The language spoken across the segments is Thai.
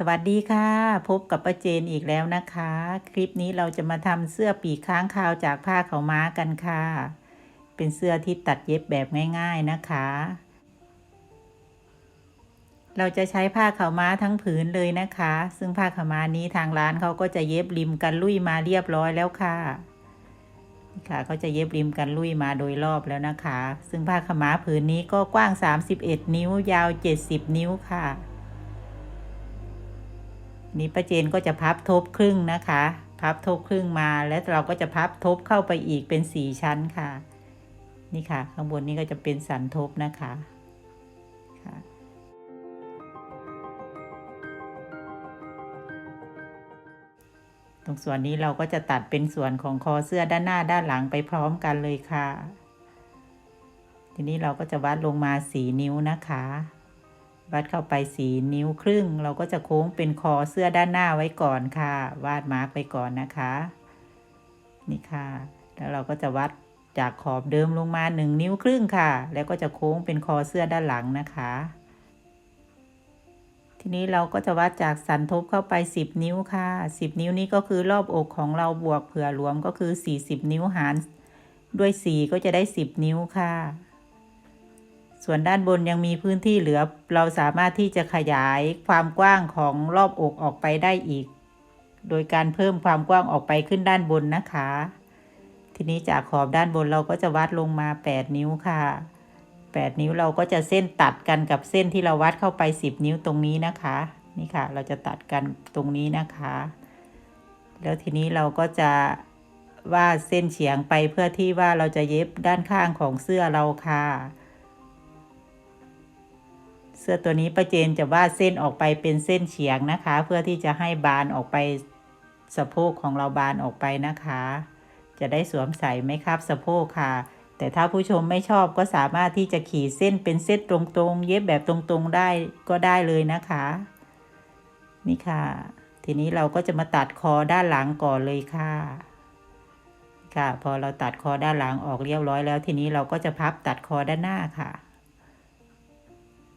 สวัสดีค่ะ พบกับป้าเจนอีกแล้วนะคะ คลิปนี้เราจะมาทำเสื้อปีกค้างคาวจากผ้าเขาวม้ากันค่ะ เป็นเสื้อที่ตัดเย็บแบบง่ายๆนะคะ เราจะใช้ผ้าขาวม้าทั้งผืนเลยนะคะ ซึ่งผ้าขาวม้านี้ทางร้านเขาก็จะเย็บริมกันลุยมาเรียบร้อยแล้วค่ะนี่ค่ะเขาจะเย็บริมกันลุยมาโดยรอบแล้วนะคะ ซึ่งผ้าขาวม้าผืนนี้ก็กว้าง 31 นิ้วยาว 70 นิ้วค่ะ นี่ป้าเจนก็จะพับทบครึ่งนะคะ พับทบครึ่งมาแล้วเราก็จะพับทบเข้าไปอีกเป็นสี่ชั้นค่ะ นี่ค่ะ ข้างบนนี้ก็จะเป็นสันทบนะคะค่ะตรงส่วนนี้เราก็จะตัดเป็นส่วนของคอเสื้อด้านหน้าด้านหลังไปพร้อมกันเลยค่ะ ทีนี้เราก็จะวัดลงมาสีนิ้วนะคะ วัดเข้าไปสีนิ้วครึ่ง เราก็จะโค้งเป็นคอเสื้อด้านหน้าไว้ก่อนค่ะ วาดมาร์กไปก่อนนะคะ นี่ค่ะ แล้วเราก็จะวัดจากขอบเดิมลงมาหนึ่งนิ้วครึ่งค่ะ แล้วก็จะโค้งเป็นคอเสื้อด้านหลังนะคะ ทีนี้เราก็จะวัดจากสันทบเข้าไป 10 นิ้วค่ะ 10 นิ้วนี้ก็คือรอบอกของเราบวกเผื่อรวมก็คือ 40 นิ้วหาร ด้วย 4 ก็จะได้ 10 นิ้วค่ะ ส่วนด้านบนยังมีพื้นที่เหลือ เราสามารถที่จะขยายความกว้างของรอบอกออกไปได้อีก โดยการเพิ่มความกว้างออกไปขึ้นด้านบนนะคะ ทีนี้จากขอบด้านบนเราก็จะวัดลงมา 8 นิ้วค่ะ 8 นิ้วเราก็จะเส้นตัดกันกับเส้นที่เราวัดเข้าไป 10 นิ้วตรงนี้นะคะ นี่ค่ะ เราจะตัดกันตรงนี้นะคะ แล้วทีนี้เราก็จะวาดเส้นเฉียงไปเพื่อที่ว่าเราจะเย็บด้านข้างของเสื้อเราค่ะ สื้อตัวนี้ป้าเจนจะวาดเส้นออกไปเป็นเส้นเฉียงนะคะ เพื่อที่จะให้บานออกไปสะโพกของเราบานออกไปนะคะ จะได้สวมใส่ไม่คับสะโพกค่ะ แต่ถ้าผู้ชมไม่ชอบก็สามารถที่จะขีดเส้นเป็นเส้นตรงๆ เย็บแบบตรงๆได้ก็ได้เลยนะคะ นี่ค่ะ ทีนี้เราก็จะมาตัดคอด้านหลังก่อนเลยค่ะค่ะ พอเราตัดคอด้านหลังออกเรียบร้อยแล้ว ทีนี้เราก็จะพับตัดคอด้านหน้าค่ะ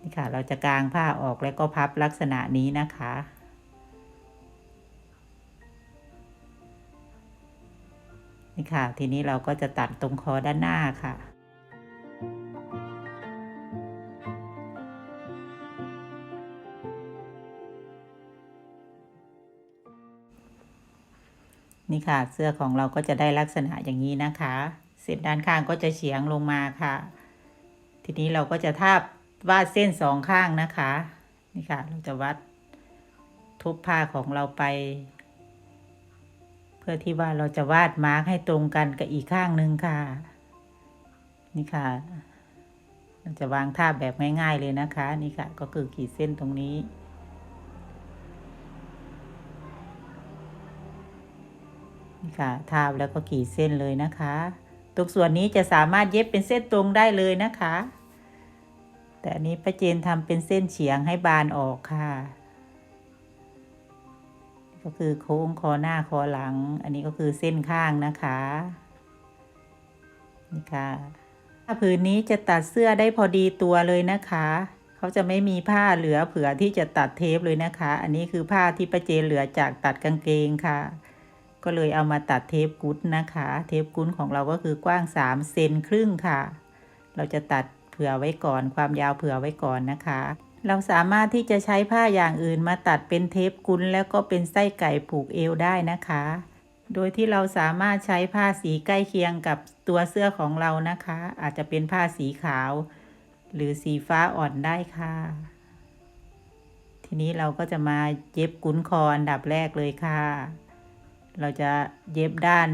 นี่ค่ะ เราจะกางผ้าออกแล้วก็พับลักษณะนี้นะคะ นี่ค่ะ ทีนี้เราก็จะตัดตรงคอด้านหน้าค่ะนี่ค่ะ เสื้อของเราก็จะได้ลักษณะอย่างนี้นะคะ เส้นด้านข้างก็จะเฉียงลงมาค่ะ ทีนี้เราก็จะทาบ วาดเส้นสองข้างนะคะ นี่ค่ะ เราจะวัดทุบผ้าของเราไป เพื่อที่ว่าเราจะวาดมาร์กให้ตรงกันกับอีกข้างหนึ่งค่ะ นี่ค่ะ เราจะวางท่าแบบง่าย ๆเลยนะคะ นี่ค่ะ ก็คือขีดเส้นตรงนี้นี่ค่ะทาบแล้วก็ขีดเส้นเลยนะคะ ตรงส่วนนี้จะสามารถเย็บเป็นเส้นตรงได้เลยนะคะ แต่อันนี้ป้าเจนทำเป็นเส้นเฉียงให้บานออกค่ะ ก็คือโค้งคอหน้าคอหลัง อันนี้ก็คือเส้นข้างนะคะนี่ค่ะผ้าผืนนี้จะตัดเสื้อได้พอดีตัวเลยนะคะเขาจะไม่มีผ้าเหลือเผื่อที่จะตัดเทปเลยนะคะ อันนี้คือผ้าที่ป้าเจนเหลือจากตัดกางเกงค่ะ ก็เลยเอามาตัดเทปกุ๊ดนะคะ เทปกุ๊ดของเราก็คือกว้าง3เซนครึ่งค่ะ เราจะตัด ผื่อไว้ก่อน ความยาวเผื่อไว้ก่อนนะคะ เราสามารถที่จะใช้ผ้าอย่างอื่นมาตัดเป็นเทปกุนแล้วก็เป็นไส้ไก่ผูกเอวได้นะคะ โดยที่เราสามารถใช้ผ้าสีใกล้เคียงกับตัวเสื้อของเรานะคะ อาจจะเป็นผ้าสีขาว หรือสีฟ้าอ่อนได้ค่ะ ทีนี้เราก็จะมาเย็บกุนคออันดับแรกเลยค่ะ เราจะเย็บด้าน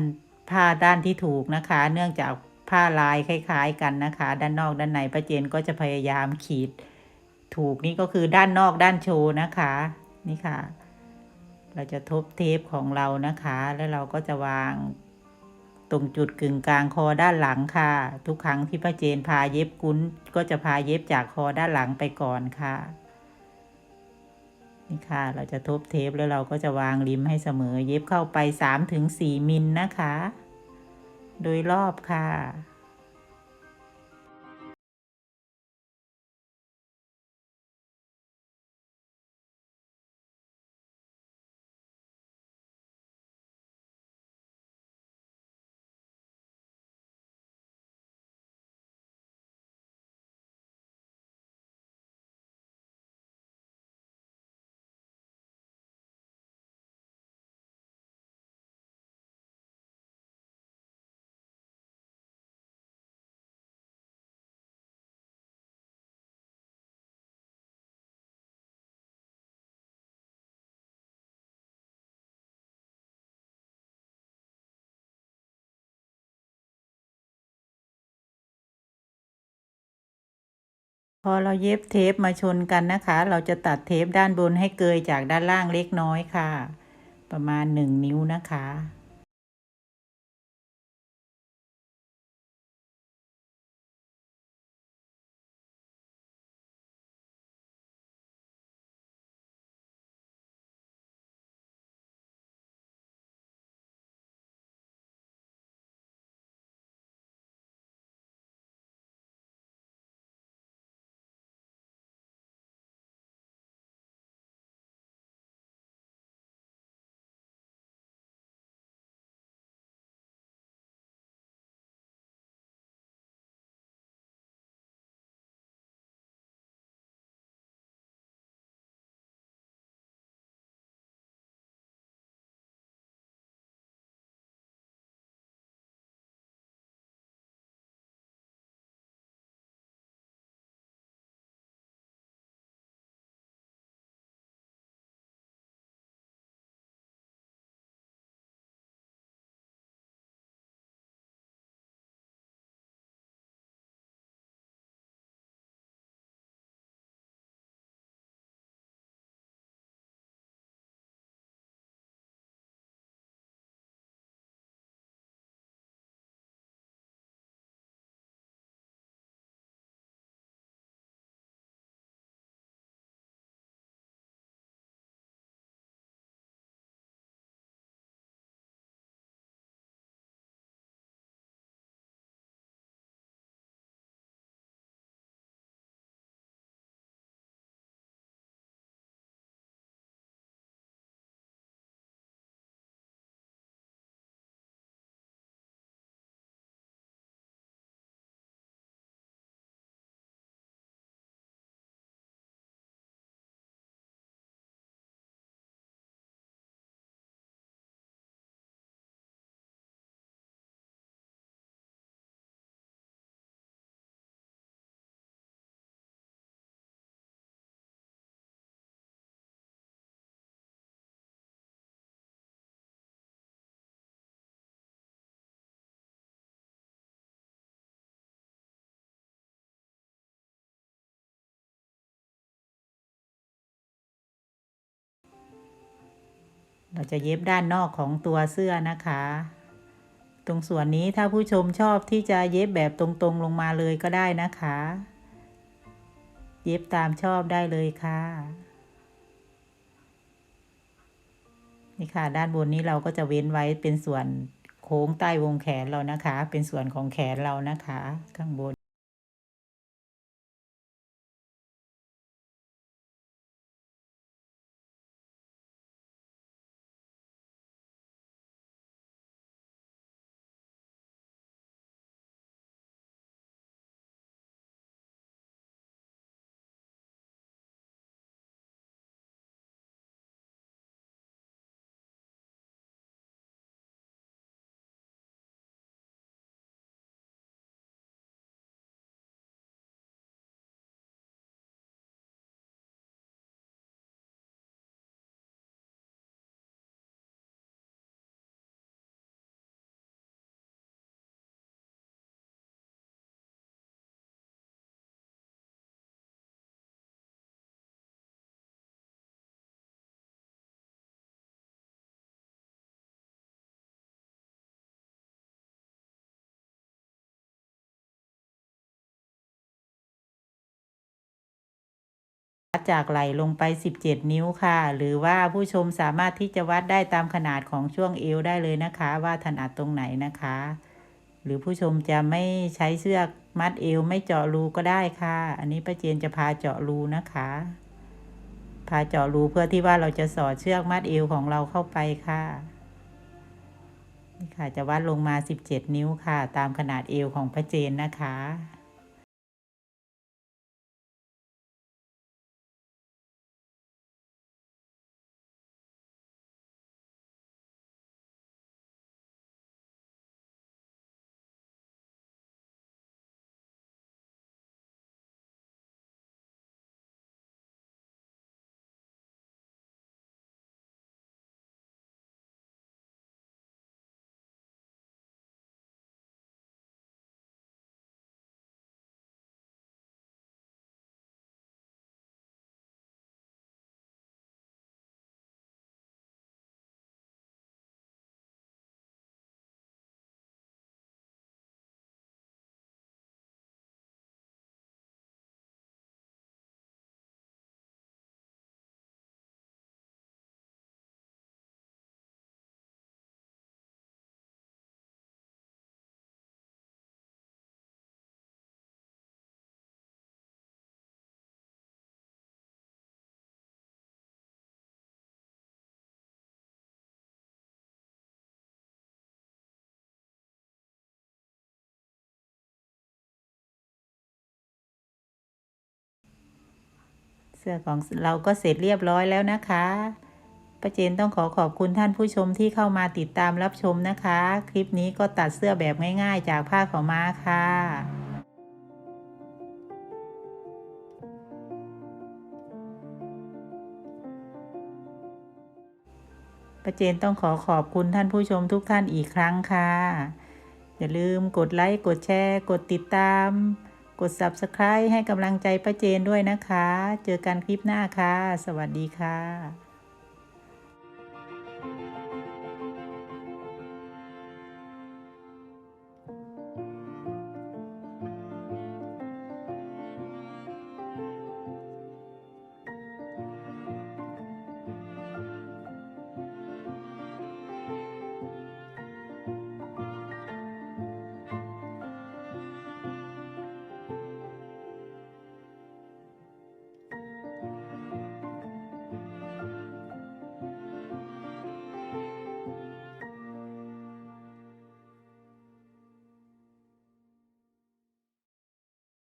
ผ้าด้านที่ถูกนะคะ เนื่องจาก ผ้าลายคล้ายๆกันนะคะ ด้านนอกด้านในป้าเจนก็จะพยายามขีด ถูกนี่ก็คือด้านนอกด้านโชว์นะคะ นี่ค่ะ เราจะทบเทปของเรานะคะ แล้วเราก็จะวางตรงจุดกึ่งกลางคอด้านหลังค่ะ ทุกครั้งที่ป้าเจนพาเย็บกุ้น ก็จะพาเย็บจากคอด้านหลังไปก่อนค่ะนี่ค่ะ เราจะทบเทปแล้วเราก็จะวางริมให้เสมอ เย็บเข้าไป3-4มิลนะคะ โดยรอบค่ะ พอเราเย็บเทปมาชนกันนะคะ เราจะตัดเทปด้านบนให้เกยจากด้านล่างเล็กน้อยค่ะ ประมาณ 1 นิ้วนะคะ เราจะเย็บด้านนอกของตัวเสื้อนะคะ ตรงส่วนนี้ถ้าผู้ชมชอบที่จะเย็บแบบตรงๆลงมาเลยก็ได้นะคะ เย็บตามชอบได้เลยค่ะ นี่ค่ะ ด้านบนนี้เราก็จะเว้นไว้เป็นส่วนโค้งใต้วงแขนเรานะคะ เป็นส่วนของแขนเรานะคะ ข้างบน จากไหล่ลงไป 17 นิ้วค่ะ หรือว่าผู้ชมสามารถที่จะวัดได้ตามขนาดของช่วงเอวได้เลยนะคะ ว่าถนัดตรงไหนนะคะ หรือผู้ชมจะไม่ใช้เชือกมัดเอวไม่เจาะรูก็ได้ค่ะ อันนี้ป้าเจนจะพาเจาะรูนะคะ พาเจาะรูเพื่อที่ว่าเราจะสอดเชือกมัดเอวของเราเข้าไปค่ะนี่ค่ะจะวัดลงมา 17 นิ้วค่ะ ตามขนาดเอวของป้าเจนนะคะ สื้อของเราก็เสร็จเรียบร้อยแล้วนะคะป้าเจนต้องขอขอบคุณท่านผู้ชมที่เข้ามาติดตามรับชมนะคะ คลิปนี้ก็ตัดเสื้อแบบง่ายๆ จากผ้าขาวม้าค่ะป้าเจนต้องขอขอบคุณท่านผู้ชมทุกท่านอีกครั้งค่ะ อย่าลืมกดไลค์ กดแชร์ กดติดตาม กด Subscribe ให้กำลังใจป้าเจนด้วยนะคะ เจอกันคลิปหน้าค่ะ สวัสดีค่ะ